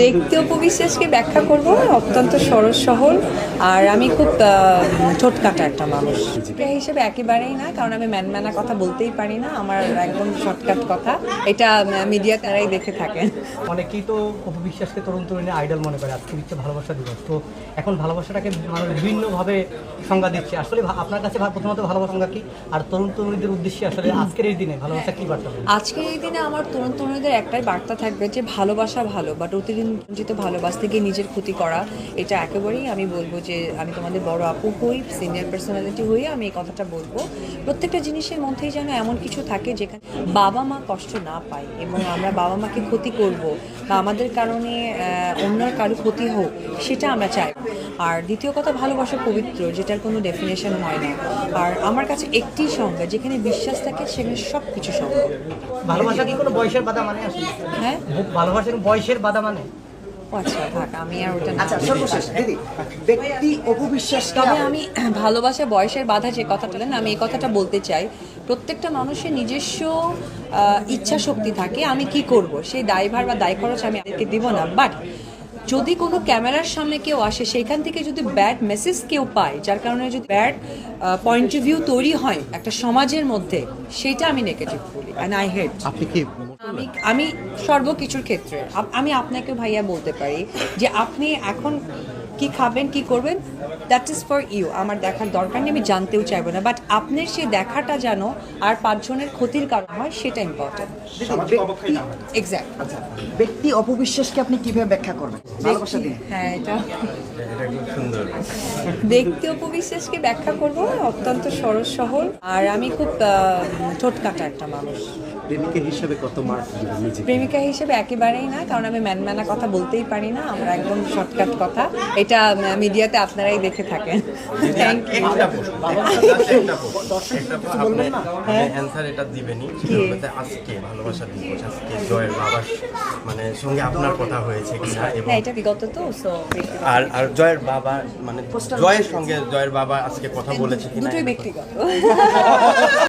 ব্যক্তি উপবিশ্বাসকে ব্যাখ্যা করব অত্যন্ত সরস সহল আর আমি খুব ঠোঁটকাটা একটা মানুষ। হিসেবে একেবারেই না কারণ আমি ম্যানম্যানা কথা বলতেই পারি না আমার একদম শর্টকাট কথা। এটা মিডিয়া তারাই দেখে থাকেন। অনেকেই তো অপবিশ্বাসকে তরুণ তরুণী আইডল মনে করে আজকে দিচ্ছে ভালোবাসা দিবস। তো এখন ভালোবাসাটাকে মানুষ বিভিন্নভাবে সংজ্ঞা দিচ্ছে। আসলে আপনার কাছে প্রথমত ভালোবাসা সংজ্ঞা কি? আর তরুণ তরুণীদের উদ্দেশ্যে আসলে আজকের এই দিনে ভালোবাসা কি বার্তা আজকের এই দিনে আমার তরুণ তরুণীদের একটাই বার্তা থাকবে যে ভালোবাসা ভালো বাট অতিরঞ্জিত ভালোবাসতে গিয়ে নিজের ক্ষতি করা এটা একেবারেই আমি বলব যে আমি তোমাদের বড় আপু হই সিনিয়র পার্সোনালিটি হই আমি এই কথাটা বলব। প্রত্যেকটা জিনিসের মধ্যেই যেন এমন কিছু থাকে যেখানে বাবা মা কষ্ট না পায় এবং আমরা বাবা মাকে ক্ষতি করব বা আমাদের কারণে অন্যর কারও ক্ষতি হোক সেটা আমরা চাই। আর দ্বিতীয় কথা ভালোবাসা পবিত্র যেটার কোনো ডেফিনেশন হয় না। আর আমার কাছে একটি সংজ্ঞা যেখানে বিশ্বাস থাকে সেখানে সব কিছু সম্ভব। ভালোবাসা কি কোনো বয়সের বাধা মানে হ্যাঁ? ভালোবাসা বয়সের বাধা মানে? আচ্ছা থাক আমি আর ওটা না আচ্ছা সর্বশেষ দিদি ব্যক্তি অপবিশ্বাসকে তবে আমি ভালোবাসা বয়সের বাধা যে কথাটা বলেন আমি এই কথাটা বলতে চাই। প্রত্যেকটা মানুষের নিজস্ব ইচ্ছা শক্তি থাকে আমি কি করব? সেই দায়ভার বা দায় খরচ আমি তাদেরকে দিব না। বাট যদি কোনো ক্যামেরার সামনে কেউ আসে সেইখান থেকে যদি ব্যাড মেসেজ কেউ পায় যার কারণে যদি ব্যাড পয়েন্ট অফ ভিউ তৈরি হয় একটা সমাজের মধ্যে সেটা আমি নেগেটিভ বলি অ্যান্ড আই হেট আপনি কি আমি আমি সর্বকিছুর ক্ষেত্রে আমি আপনাকে ভাইয়া বলতে পারি যে আপনি এখন কি খাবেন কি করবেন দ্যাট ইজ ফর ইউ আমার দেখার দরকার নেই আমি জানতেও চাইব না। বাট আপনার সেই দেখাটা যেন আর পাঁচজনের ক্ষতির কারণ হয় সেটা ইম্পর্টেন্ট এক্স্যাক্ট আচ্ছা ব্যক্তি অপবিশ্বাসকে আপনি কীভাবে ব্যাখ্যা করবেন? ভালোবাসা হ্যাঁ এটা ব্যক্তি অপবিশ্বাসকে ব্যাখ্যা করব অত্যন্ত সরস সহল আর আমি খুব ঠোঁটকাটা একটা মানুষ। প্রেমিকা হিসেবে কত মার্ক প্রেমিকা হিসেবে একেবারেই না কারণ আমি ম্যানম্যানা কথা বলতেই পারি না আমার একদম শর্টকাট কথা। এটা মিডিয়াতে আপনারাই দেখে থাকেন। থ্যাংক ইউ একটা প্রশ্ন একটা প্রশ্ন একটা প্রশ্ন। আপনি অ্যান্সার এটা দিবেনই আজকে ভালোবাসা দিবস আজকে জয়ের বাবার মানে সঙ্গে আপনার কথা হয়েছে কিনা এবং হ্যাঁ এটা বিগত তো আর আর জয়ের বাবা মানে জয়ের সঙ্গে জয়ের বাবা আজকে কথা বলেছে কিনা দুটোই ব্যক্তিগত।